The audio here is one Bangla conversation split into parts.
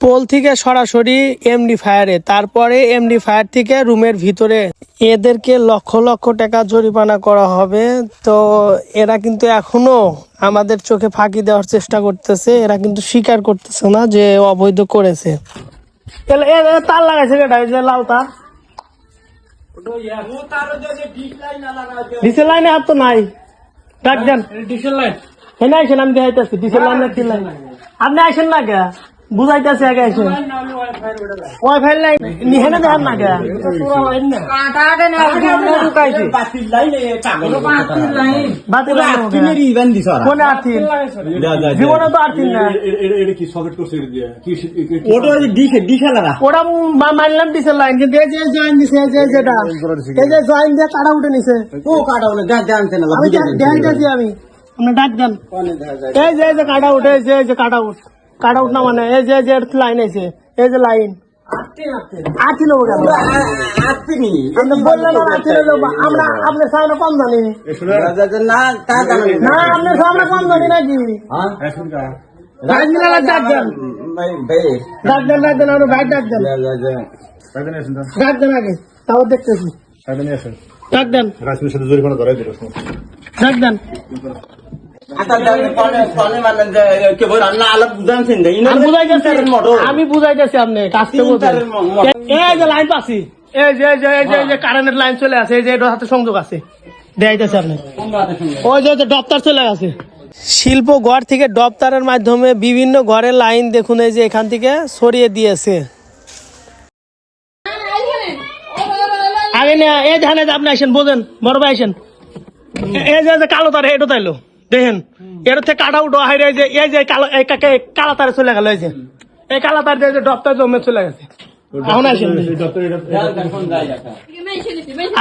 পোল থেকে সরাসরি এমডি ফায়ারে তারপরে এমডি ফায়ার থেকে রুমের ভিতরে। এদেরকে লক্ষ লক্ষ টাকা জরিমানা করা হবে। তো এরা কিন্তু এখনও আমাদের চোখে ফাঁকি দেওয়ার চেষ্টা করতেছে। এরা কিন্তু স্বীকার করতেছে না যে অবৈধ করেছে। তার লাগাইছে তার ডিসেল লাইনে আর তো নাই। ডাক দেন ডিসেল লাইন হ্যাঁ আইসেন আমি দেখাইতেছি ডিসেল লাইন আপনি আইসেন না কে বুঝাইতেছি আগে আইসেন ওয়াইফাই লাইন নিহেনে দেখেন না কোনে জীবনে তো মানলাম ডিসেল লাইন কিন্তু এই যে জয়েন দিছে এই যে যেটা এই যে জয়েন দিয়ে কাটা উঠে নিছে। আমি দেখাইতেছি আমি। আপনি ডাক দেন। এই যে কাটা উঠে এই যে কাটা উঠ। কাটা উঠ না মানে? এই যে এই যে লাইন আছে। এই যে লাইন আটটি নেব কেন? নেব। আমরা আপনার সামনে কম জানি। না আপনার সামনে কম জানি নাকি? রাজমিলা ডাক দেন। ডাক দেন ডাক দেন আমার ভাই ডাক দেন। ডাক দেন আগে তাও দেখতেছি। ডাক দেন। ডাক দেন। লাইন চলে এই যে সংযোগ আছে শিল্প ঘর থেকে ডপ্তারের মাধ্যমে বিভিন্ন ঘরের লাইন দেখুন, এই যে এখান থেকে সরিয়ে দিয়েছে। আগে না এই ধানে আপনি আসেন বোঝেন, বড় ভাই আসেন এই যে কালো তার এটা তাইলো দেখেন, এর থেকে কাটা উঠো এই যে এই যে কালো, এই কাকে কালা তারে চলে গেল, এই কালা তার যে ডপটা জমে চলে গেছে। এখন আসেন।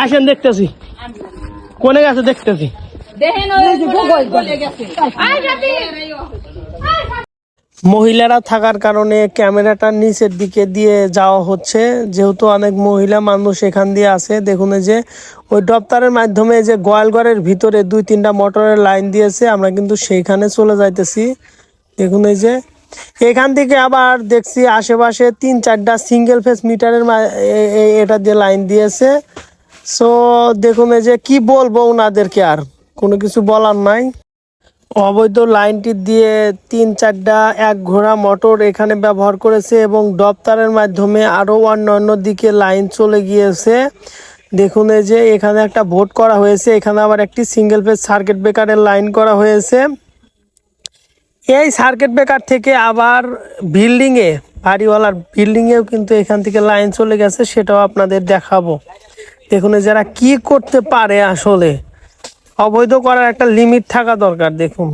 আসেন, দেখতেছি। কোনে গেছে, দেখতেছি। মহিলারা থাকার কারণে ক্যামেরাটা নিচের দিকে দিয়ে যাওয়া হচ্ছে। যেহেতু অনেক মহিলা মানুষ এখান দিয়ে আছে দেখুন এই যে ওই দপ্তরের মাধ্যমে যে গোয়ালঘরের ভিতরে দুই তিনটা মোটরের লাইন দিয়েছে, আমরা কিন্তু সেইখানে চলে যাইতেছি। দেখুন এই যে এখান থেকে আবার দেখছি আশেপাশে তিন চারটা সিঙ্গেল ফেস মিটারের এটা দিয়ে লাইন দিয়েছে। সো দেখুন এই যে কি বলব ওনাদেরকে আর, কোনো কিছু বলার নাই। অবৈধ লাইনটি দিয়ে তিন চারটা এক ঘোড়া মোটর এখানে ব্যবহার করেছে এবং দপ্তরের মাধ্যমে আরও অন্যান্য দিকে লাইন চলে গিয়েছে। দেখুন এই যে এখানে একটা ভোট করা হয়েছে, এখানে আবার একটি সিঙ্গেল ফেজ সার্কিট ব্রেকারের লাইন করা হয়েছে। এই সার্কিট ব্রেকার থেকে আবার বিল্ডিংয়ে বাড়িওয়ালার বিল্ডিংয়েও কিন্তু এখান থেকে লাইন চলে গেছে, সেটাও আপনাদের দেখাবো। দেখুন যারা কি করতে পারে আসলে। অবৈধ করার একটা লিমিট থাকা দরকার, দেখুন।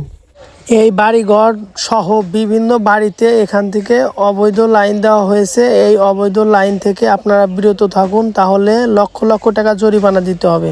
এই বাড়িঘর সহ বিভিন্ন বাড়িতে এখান থেকে অবৈধ লাইন দেওয়া হয়েছে। এই অবৈধ লাইন থেকে আপনারা বিরত থাকুন, তাহলে লক্ষ লক্ষ টাকা জরিমানা দিতে হবে।